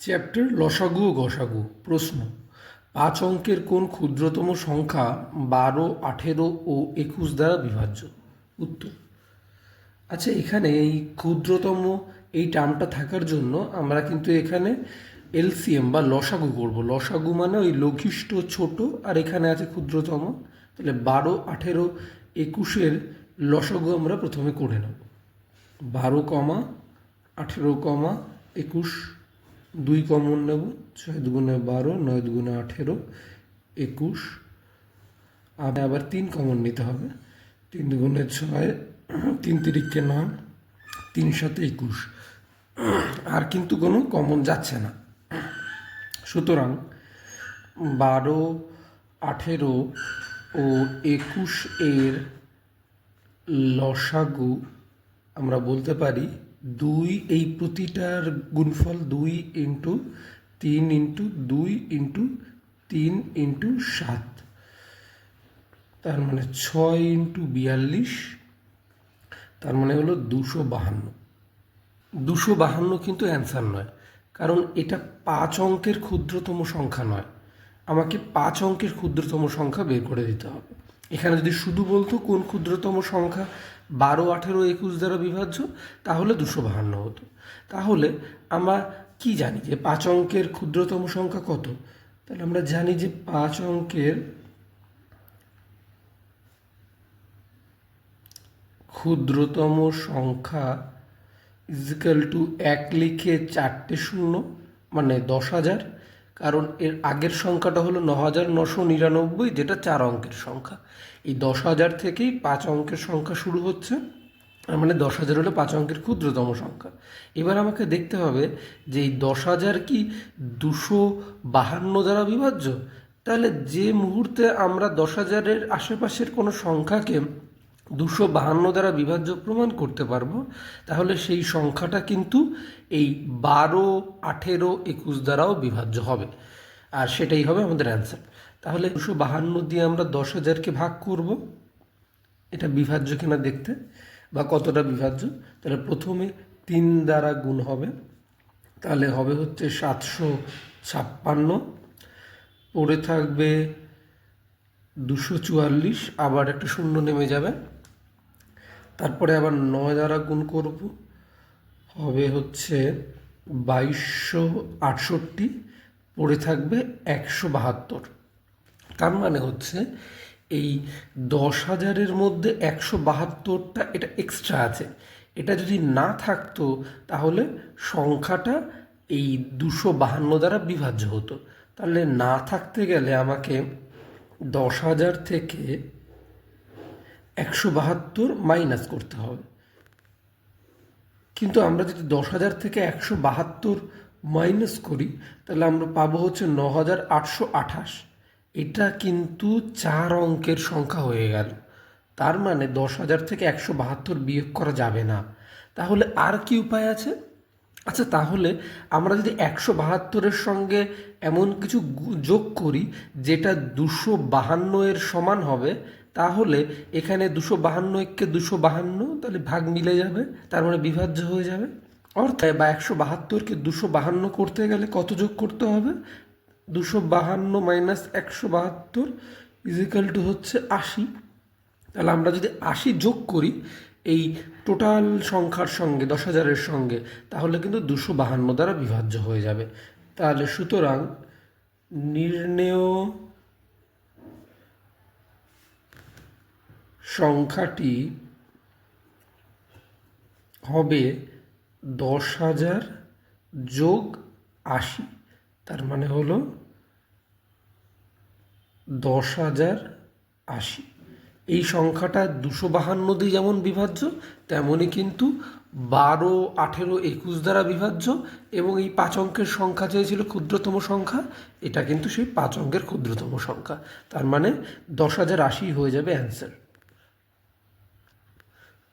Chapter লসাগু ও গসাগু প্রশ্ন, পাঁচ অঙ্কের কোন ক্ষুদ্রতম সংখ্যা বারো, আঠেরো ও একুশ দ্বারা বিভাজ্য? উত্তর আচ্ছা এখানে এই ক্ষুদ্রতম এই টার্মটা থাকার জন্য আমরা কিন্তু এখানে এলসিএম বা লসাগু করব। লসাগু মানে ওই লঘিষ্ঠ, ছোট, আর এখানে আছে ক্ষুদ্রতম। তাহলে বারো, আঠেরো, একুশের লসাগু আমরা প্রথমে করে নেব। বারো কমা, আঠেরো কমা, একুশ দুই কমন নেব, ছয় দুগুণে বারো, নয় দুগুণে আঠেরো, একুশ। আবার আবার তিন কমন নিতে হবে। তিন দুগুণে ছয়, তিন তিরিখকে নয়, তিন সাথে একুশ। আর কিন্তু কোনো কমন যাচ্ছে না। সুতরাং বারো, আঠেরো ও একুশ এর লসাগু আমরা বলতে পারি দুই এই প্রতিটার গুণফল দুই ইন্টু তিন ইন্টু দুই ইন্টু তিন ইন্টু সাত। তার মানে ছয় ইন্টু বিয়াল্লিশ, তার মানে হলো দুশো বাহান্ন। দুশো বাহান্ন কিন্তু অ্যান্সার নয়, কারণ এটা পাঁচ অঙ্কের ক্ষুদ্রতম সংখ্যা নয়। আমাকে পাঁচ অঙ্কের ক্ষুদ্রতম সংখ্যা বের করে দিতে হবে। এখানে যদি শুধু বলতো কোন ক্ষুদ্রতম সংখ্যা বারো, আঠেরো, একুশ দ্বারা বিভাজ্য, তাহলে দুশো বাহান্ন হতো। তাহলে আমরা কি জানি যে পাঁচ অঙ্কের ক্ষুদ্রতম সংখ্যা কত? তাহলে আমরা জানি যে পাঁচ অঙ্কের ক্ষুদ্রতম সংখ্যা ইজিক্যাল টু এক লিখে চারটে শূন্য মানে দশ হাজার কারণ এর আগের সংখ্যাটা হলো ন হাজার নশো নিরানব্বই, যেটা চার অঙ্কের সংখ্যা। এই দশ হাজার থেকেই পাঁচ অঙ্কের সংখ্যা শুরু হচ্ছে মানে দশ হাজার হলো পাঁচ অঙ্কের ক্ষুদ্রতম সংখ্যা। এবার আমাকে দেখতে হবে যে এই দশ হাজার কি দুশো বাহান্ন দ্বারা বিভাজ্য? তাহলে যে মুহূর্তে আমরা দশ হাজারের আশেপাশের কোনো সংখ্যাকে দুশো বাহান্ন দ্বারা বিভাজ্য প্রমাণ করতে পারব, তাহলে সেই সংখ্যাটা কিন্তু এই বারো, আঠেরো, একুশ দ্বারাও বিভাজ্য হবে। আর সেটাই হবে আমাদের অ্যান্সার তাহলে দুশো বাহান্ন দিয়ে আমরা দশ হাজারকে ভাগ করব। এটা বিভাজ্য কিনা দেখতে, বা কতটা বিভাজ্য? তাহলে প্রথমে তিন দ্বারা গুণ হবে, তাহলে হবে হচ্ছে সাতশো ছাপ্পান্ন। পড়ে থাকবে দুশো চুয়াল্লিশ, আবার একটা শূন্য নেমে যাবে। তারপরে আবার নয় দ্বারা গুণ করব। হবে হচ্ছে বাইশশো আটষট্টি, পড়ে থাকবে একশো বাহাত্তর। তার মানে হচ্ছে এই দশ হাজারের মধ্যে একশো বাহাত্তরটা এটা এক্সট্রা আছে। এটা যদি না থাকতো তাহলে সংখ্যাটা এই দুশো বাহান্ন দ্বারা বিভাজ্য হতো। তাহলে না থাকতে গেলে আমাকে দশ হাজার থেকে একশো বাহাত্তর মাইনাস করতে হবে। কিন্তু আমরা যদি দশ হাজার থেকে একশো বাহাত্তর মাইনাস করি, তাহলে আমরা পাবো হচ্ছে ন হাজার আটশো আঠাশ। এটা কিন্তু চার অঙ্কের সংখ্যা হয়ে গেল। তার মানে দশ হাজার থেকে একশো বাহাত্তর বিয়োগ করা যাবে না। তাহলে আর কি উপায় আছে? আচ্ছা তাহলে আমরা যদি একশো বাহাত্তরের সঙ্গে এমন কিছু যোগ করি, যেটা দুশো বাহান্ন এর সমান হবে তাহলে এখানে দুশো বাহান্ন একে দুশো বাহান্ন, তাহলে ভাগ মিলে যাবে, তার মানে বিভাজ্য হয়ে যাবে। অর্থাৎ বা একশো বাহাত্তরকে দুশো বাহান্ন করতে গেলে কত যোগ করতে হবে? দুশো বাহান্ন মাইনাস একশো বাহাত্তর ইজিক্যাল টু হচ্ছে আশি। তাহলে আমরা যদি আশি যোগ করি, এই টোটাল সংখ্যার সঙ্গে, দশ হাজারের সঙ্গে, তাহলে কিন্তু দুশো বাহান্ন দ্বারা বিভাজ্য হয়ে যাবে। তাহলে সুতরাং নির্ণেয় সংখ্যাটি হবে দশ হাজার যোগ আশি, তার মানে হলো দশ হাজার আশি। এই সংখ্যাটা দুশো বাহান্ন দিয়ে যেমন বিভাজ্য তেমনই কিন্তু বারো, আঠেরো, একুশ দ্বারা বিভাজ্য এবং এই পাঁচ অঙ্কের সংখ্যা চেয়েছিল ক্ষুদ্রতম সংখ্যা, এটা কিন্তু সেই পাঁচ অঙ্কের ক্ষুদ্রতম সংখ্যা। তার মানে দশ হাজার আশি হয়ে যাবে অ্যান্সার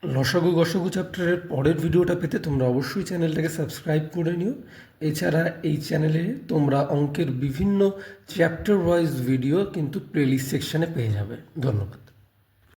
লসাগু গসগু চ্যাপ্টারের পরের ভিডিওটা পেতে তোমরা অবশ্যই চ্যানেলটাকে সাবস্ক্রাইব করে নিও। এছাড়া এই চ্যানেলে তোমরা অঙ্কের বিভিন্ন চ্যাপ্টার ওয়াইজ ভিডিও কিন্তু প্লেলিস্ট সেকশানে পেয়ে যাবে। ধন্যবাদ।